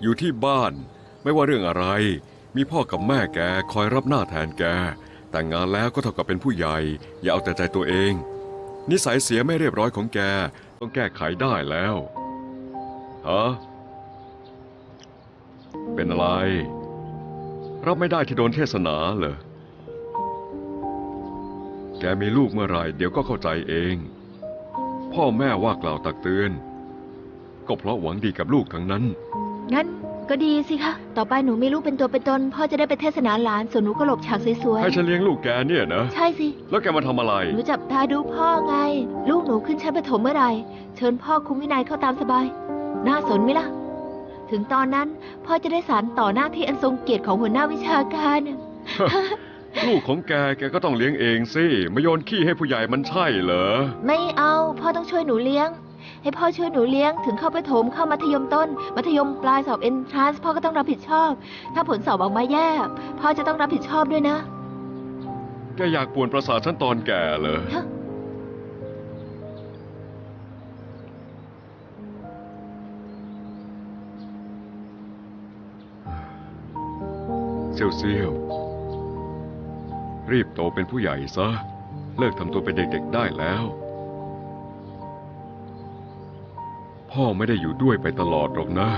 อยู่ที่บ้าน ไม่ว่าเรื่องอะไร มีพ่อกับแม่แกคอยรับหน้าแทนแก แต่งงานแล้วก็เท่ากับเป็นผู้ใหญ่ อย่าเอาแต่ใจตัวเอง นิสัยเสียไม่เรียบร้อยของแก ต้องแก้ไขได้แล้วฮะเป็นอะไร รับไม่ได้ที่โดนเทศนาเหรอแกมีลูกเมื่อไรเดี๋ยวก็เข้าใจเอง พ่อแม่ว่ากล่าวตักเตือน ก็เพราะหวังดีกับลูกทั้งนั้น งั้นก็ดีสิคะ ต่อไปหนูมีลูกเป็นตัวเป็นตน พ่อจะได้ไปเทศนาหลาน ส่วนหนูก็หลบฉากสวยให้ฉันเลี้ยงลูกแกเนี่ยนะ ๆ ใช่สิ แล้วแกมาทำอะไร หนูจับตาดูพ่อไง ลูกหนูขึ้นชั้นประถมเมื่อไหร่ เชิญพ่อคุมวินัยเข้าตามสบาย น่าสนไหมล่ะ ถึงตอนนั้นพ่อจะได้สารต่อหน้าที่อันทรงเกียรติของหัวหน้าวิชาการ ลูกของแกแกก็ต้องเลี้ยงเองสิมาโยนขี้ให้ผู้ใหญ่มันใช่เหรอ ไม่เอา พ่อต้องช่วยหนูเลี้ยง ให้พ่อช่วยหนูเลี้ยงถึงเข้าประถมเข้ามัธยมต้น มัธยมปลายสอบเอนทรานซ์พ่อก็ต้องรับผิดชอบ ถ้าผลสอบออกมาแย่พ่อจะต้องรับผิดชอบด้วยนะแกอยากป่วนประสาทฉันตอนแก่เหรอฮะเซียวเซียวรีบโตเป็นผู้ใหญ่ซะ เลิกทำตัวเป็นเด็กๆได้แล้ว พ่อไม่ได้อยู่ด้วยไปตลอดหรอกนะ